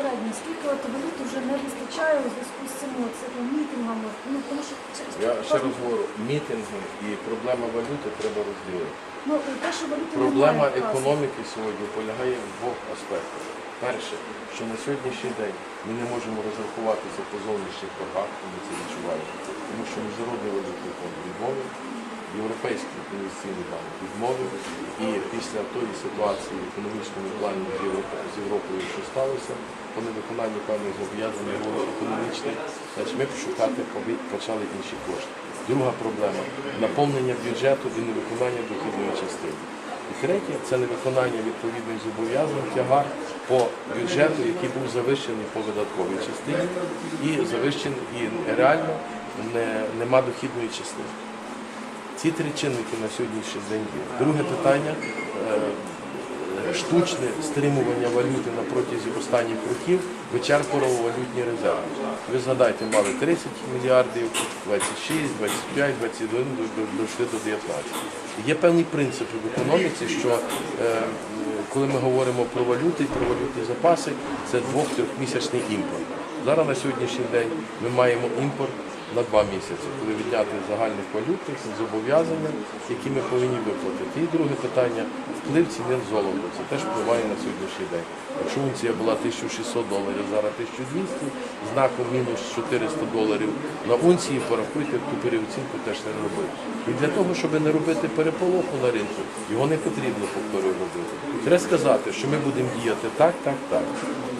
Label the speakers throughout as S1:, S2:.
S1: попередньо, скільки от валюти вже не вистачає у зв'язку з цими цими мітингами? Ну, тому що через
S2: Я ще раз говорю, мітинги і проблема валюти треба розділити.
S1: Ну, те, що валюти
S2: Проблема
S1: немає,
S2: економіки сьогодні полягає в двох аспектах. Перше, що на сьогоднішній день ми не можемо розрахуватися по зовнішніх боргах, ми це відчуваємо, тому що міжнародний валютний фонд відмовив, Європейський інвестиційний банк відмовив, і після тої ситуації в економічному плані з Європою, що сталося, по невиконанню певних зобов'язань економічних, значить ми шукати пові- почали інші кошти. Друга проблема наповнення бюджету і невиконання дохідної частини. І третє це невиконання відповідних зобов'язань тягар по бюджету, який був завищений по видатковій частині, і завищений, і реально не, нема дохідної частини. Ці три чинники на сьогоднішній день є. Друге питання е, штучне стримування валюти на протязі останніх років вичерпувало валютні резерви. Ви згадайте, мали 30 мільярдів, 26, 25, 21, до- до- дійшли до 19. Є певні принципи в економіці, що е, коли ми говоримо про валюти і про валютні запаси, це двох-трьохмісячний імпорт. Зараз на сьогоднішній день ми маємо імпорт на два місяці, коли відняти загальних валютних зобов'язання, які ми повинні виплатити. І друге питання вплив ціни золота. Це теж впливає на сьогоднішній день. Якщо унція була 1600 доларів, зараз 1200, знаком мінус 400 доларів на унції, порахуйте, ту переоцінку теж не робити. І для того, щоб не робити переполоху на ринку, його не потрібно повторюю робити. Треба сказати, що ми будемо діяти так, так, так.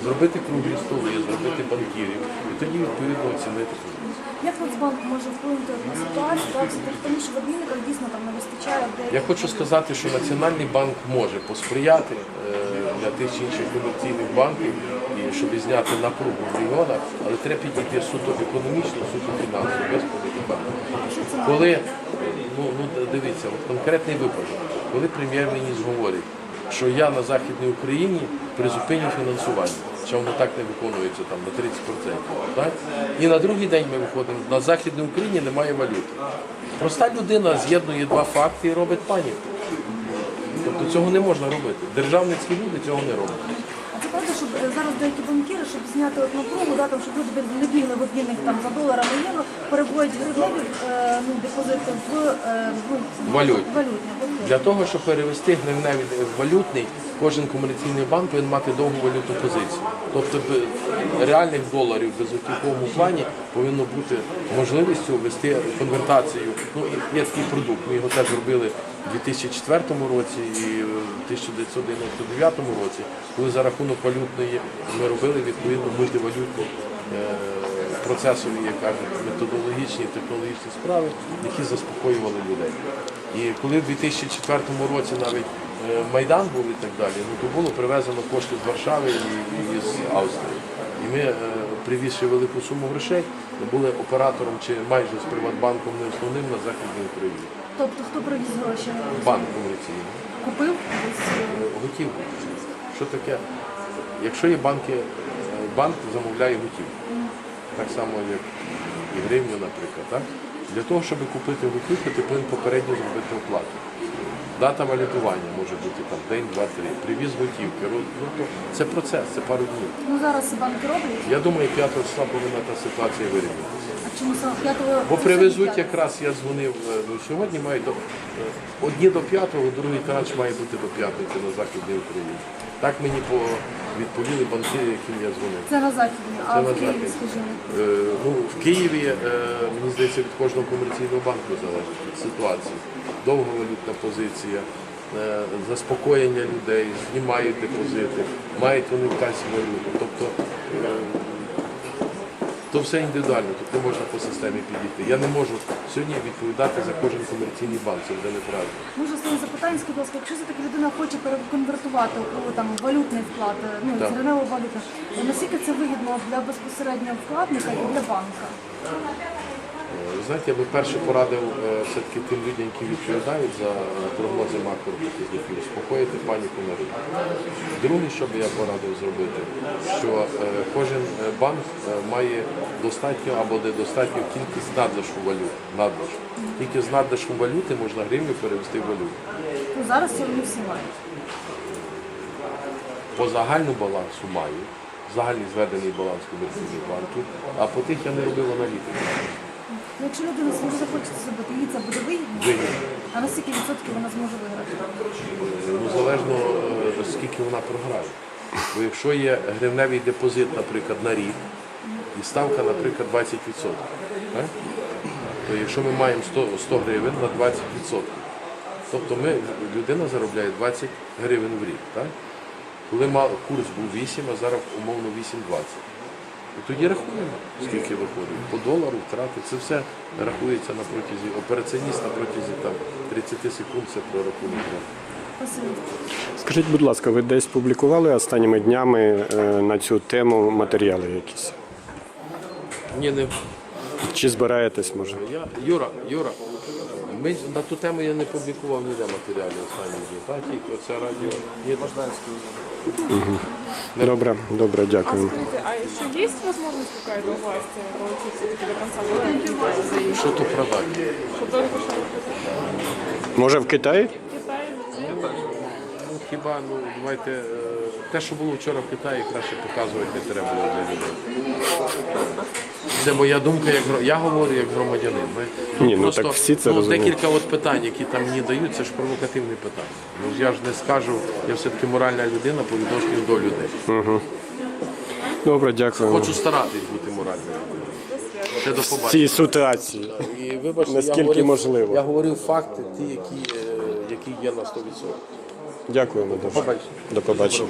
S2: Зробити круглі столи, зробити банкірів, і тоді відповідно оцінити.
S1: Як Нацбанк може вплинути на ситуацію, тому що в обмінниках дійсно там не вистачає деяких...
S2: Я хочу сказати, що Національний банк може посприяти е, для тих чи інших комерційних банків, і щоб зняти напругу в регіонах, але треба підійти суто економічно, суто фінансово, без
S1: має?
S2: Коли ну, ну дивіться, от конкретний випадок, коли прем'єр-міністр говорить, що я на Західній Україні призупиню фінансування, що воно так не виконується там на 30%. Так? І на другий день ми виходимо, на Західній Україні немає валюти. Проста людина з'єднує два факти і робить паніку. Тобто цього не можна робити. Державницькі люди цього не роблять.
S1: А це правда, щоб е, зараз деякі банкіри, щоб зняти от напругу, да, там, щоб люди не бігли в обмінник там за долар або євро, переводять гривневі е, ну, депозити в е, ну,
S2: Валютні.
S1: валютні.
S2: Для того, щоб перевести гривневий в валютний, кожен комерційний банк повинен мати довгу валютну позицію. Тобто б- реальних доларів в безготівковому плані повинно бути можливістю ввести конвертацію. Ну, і є такий продукт. Ми його теж робили в 2004 році і в 1999 році, коли за рахунок валютної ми робили відповідно мультивалютні е, процесові, як кажуть, методологічні, технологічні справи, які заспокоювали людей. І коли в 2004 році навіть е, Майдан був і так далі, ну то було привезено кошти з Варшави і, і з Австрії. І ми, е, привізши велику суму грошей, були оператором чи майже з Приватбанком не основним на Західній Україні.
S1: Тобто хто привіз гроші?
S2: Банк комерційний.
S1: Купив
S2: Готівку. Що таке? Якщо є банки, банк замовляє готівку. Так само, як і гривню, наприклад. Так? Для того, щоб купити готівку, ти повинен попередньо зробити оплату. Дата валютування може бути там день, два, три. Привіз готівки. роз- Ну, то це процес, це пару днів.
S1: Ну зараз банки роблять.
S2: Я думаю, 5 числа повинна та ситуація вирівнятися.
S1: А чому саме п'ятого?
S2: Бо привезуть якраз, я дзвонив е, ну, сьогодні, мають до е, одні до п'ятого, другий транш має бути до п'ятниці на Західній Україні. Так мені по відповіли банки, яким я дзвонив.
S1: Це на західні, а
S2: Це
S1: в Києві,
S2: Західній.
S1: скажімо.
S2: Е, ну, в Києві, е, мені здається, від кожного комерційного банку залежить від ситуації. Довговалютна позиція, е, заспокоєння людей, знімають депозити, мають вони в касі валюту. Тобто е, то все індивідуально, тут не можна по системі підійти. Я не можу сьогодні відповідати за кожен комерційний банк, це вже неправильно.
S1: Може, з запитання, скажіть, будь ласка, якщо все-таки людина хоче переконвертувати у там валютний вклад, е, ну
S2: Так.
S1: з валюта, наскільки це вигідно для безпосереднього вкладника і для банка?
S2: Знаєте, я би перше порадив е, все-таки тим людям, які відповідають за прогнози макропоказників, успокоїти паніку на ринку. Друге, що би я порадив зробити, що е, кожен е, банк має достатньо або недостатню кількість надлишку валют. Надлишку. Тільки з надлишку валюти можна гривню перевести в валюту.
S1: Ну зараз це вони всі мають.
S2: По загальну балансу мають. загальний зведений баланс комерційного банку, а по тих я не робив аналітику.
S1: Ну, Якщо людина зможе захочеться зробити, їй це буде вигідно,
S2: Вигідно.
S1: а на скільки відсотків вона зможе виграти?
S2: Ну, залежно е, скільки вона програє. Бо якщо є гривневий депозит, наприклад, на рік, і ставка, наприклад, 20%, так? то якщо ми маємо 100, 100 гривень на 20%, тобто ми, людина заробляє 20 гривень в рік. Так? Коли мав, курс був 8, а зараз умовно 8,20. І тоді рахуємо, скільки виходить. По долару втрати, це все рахується на протязі, операціоніст на протязі там, 30 секунд це прорахунок.
S3: Скажіть, будь ласка, ви десь публікували останніми днями е, на цю тему матеріали якісь?
S2: Ні, не
S3: Чи збираєтесь, може?
S2: Я, Юра, Юра, ми на ту тему я не публікував ніде матеріалів останні дні. Так, тільки оце радіо. Ні,
S3: Добре, добре,
S4: А
S3: дякую.
S4: скажите, а еще есть возможность какая-то у власти получить все-таки до конца года
S2: що то продати?
S4: что только что
S3: Може в Китаї?
S4: Китай,
S2: Ну, хіба, ну, давайте, е, те, що було вчора в Китаї, краще показувати не треба було для людей. Це моя думка, як я говорю як громадянин. Ми,
S3: Ні, ну, так всі це
S2: ну,
S3: розуміють.
S2: декілька от питань, які там мені дають, це ж провокативні питання. Ну, я ж не скажу, я все-таки моральна людина по відношенню до людей.
S3: Добре, дякую.
S2: Хочу старатись бути моральною. Ще до
S3: В
S2: побачення.
S3: цій ситуації.
S2: І вибачте,
S3: Наскільки
S2: я говорив,
S3: можливо.
S2: Я говорив факти, ті, які, е, які є на 100%.
S3: Дякуємо дуже.
S2: Побачення.
S3: До побачення.